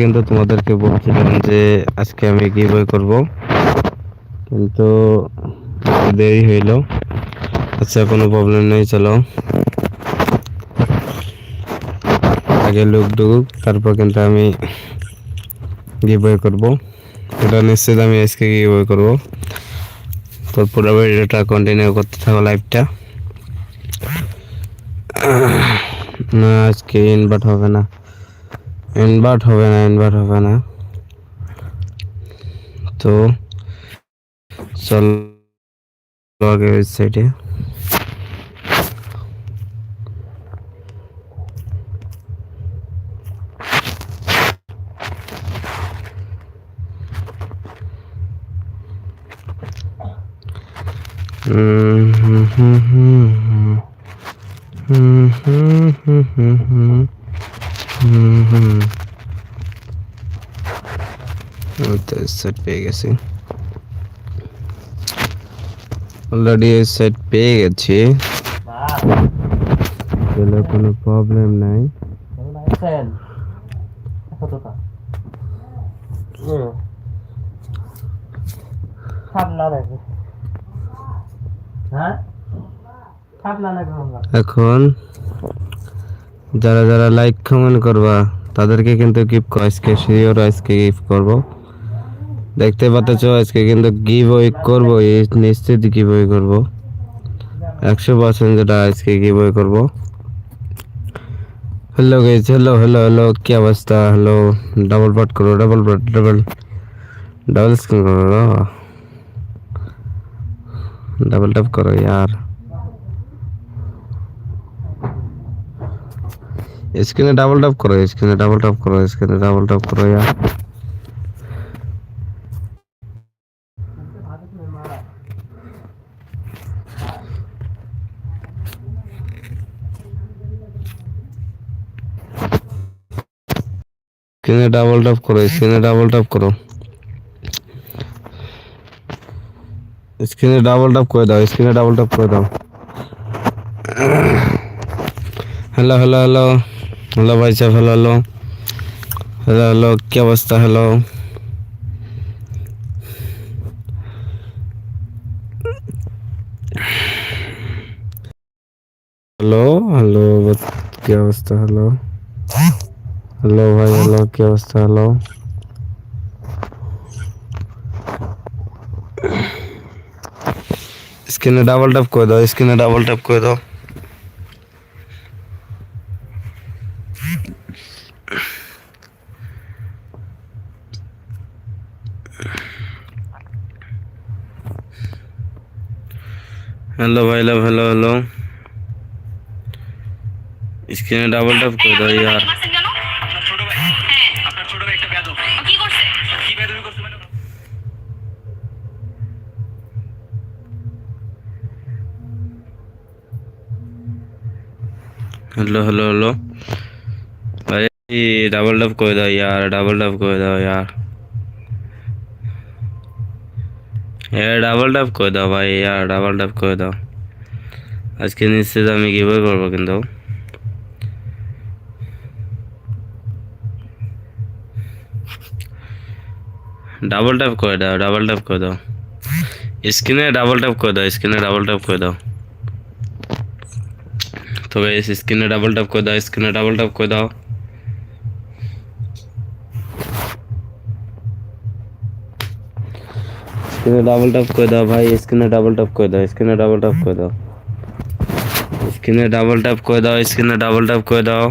কিন্তু তোমাদেরকে বলছিলাম যে আজকে আমি গিভওয়ে করব। কিন্তু দেরি হইল। আচ্ছা কোনো প্রবলেম নেই, চলো। আগে লোক ঢুকুক তারপর কিন্তু আমি গিভওয়ে করব। এটা নিশ্চিত আমি আজকে গিভওয়ে করব। তো পুরো ভিডিওটা কন্টিনিউ করতে থাকো লাইভটা না, আজকে ইনভার্ট হবে না। ইনভার্ট হবে না ইনভার্ট হবে না তো চল আগে ওই সাইডে হুম হুম। সেট পেয়ে গেছি। অলরেডি সেট পেয়ে গেছি। চলো কোনো প্রবলেম নাই। এখন যারা যারা লাইক কমেন্ট করবা, তাদেরকে কিন্তু গিফট আজকে শিওর আজকে গিফট করব। দেখতে পাচ্ছ, আজকে কিন্তু গিভ ওয়ে করব নিশ্চিত গিভ ওয়ে করব। একশো পার্সেন্ট যেটা আজকে গিভ ওয়ে করব। হ্যালো গেছে হ্যালো হ্যালো হ্যালো কি অবস্থা? হ্যালো ডাবল পট করো ডাবল পট ডাবল ডাবল স্ক্রিন করো ডাবল ট্যাপ করো यार স্ক্রিনে ডাবল ট্যাপ করো স্ক্রিনে ডাবল ট্যাপ করো স্ক্রিনে ডাবল ট্যাপ করো यार স্ক্রিনে ডাবল ট্যাপ করো স্ক্রিনে ডাবল ট্যাপ করো। স্ক্রিনে ডাবল ট্যাপ করে দাও স্ক্রিনে ডাবল ট্যাপ করে দাও। হ্যালো হ্যালো হ্যালো হ্যালো ভাই সাহেব হ্যালো হ্যালো হ্যালো হ্যালো কি অবস্থা হ্যালো হ্যালো হ্যালো কি অবস্থা হ্যালো হ্যালো ভাই হ্যালো কি অবস্থা হ্যালো স্ক্রিনে ডাবল ট্যাপ করে দাও স্ক্রিনে ডাবল ট্যাপ করে দাও हेलो भाई लव हेलो हेलो স্ক্রিনে डबल ট্যাপ कर दो यार. हेलो हेलो हेलो भाई डबल डब कर दो यार डबल डब कर दो यार. হ্যাঁ ডাবল ডাব করে দাও ভাই আর ডাবল ডাব করে দাও। আজকে নিশ্চিত আমি গিভওয়ে করব কিন্তু। ডাবল ট্যাপ করে দাও ডাবল ট্যাপ করে দাও। স্ক্রিনে ডাবল ট্যাপ করে দাও, স্ক্রিনে ডাবল ট্যাপ করে দাও। তবে গাইস স্ক্রিনে ডাবল ট্যাপ করে দাও, স্ক্রিনে ডাবল ট্যাপ করে দাও। স্ক্রিনে ডাবল ট্যাপ করে দাও ভাই স্ক্রিনে ডাবল ট্যাপ করে দাও স্ক্রিনে ডাবল ট্যাপ করে দাও স্ক্রিনে ডাবল ট্যাপ করে দাও স্ক্রিনে ডাবল ট্যাপ করে দাও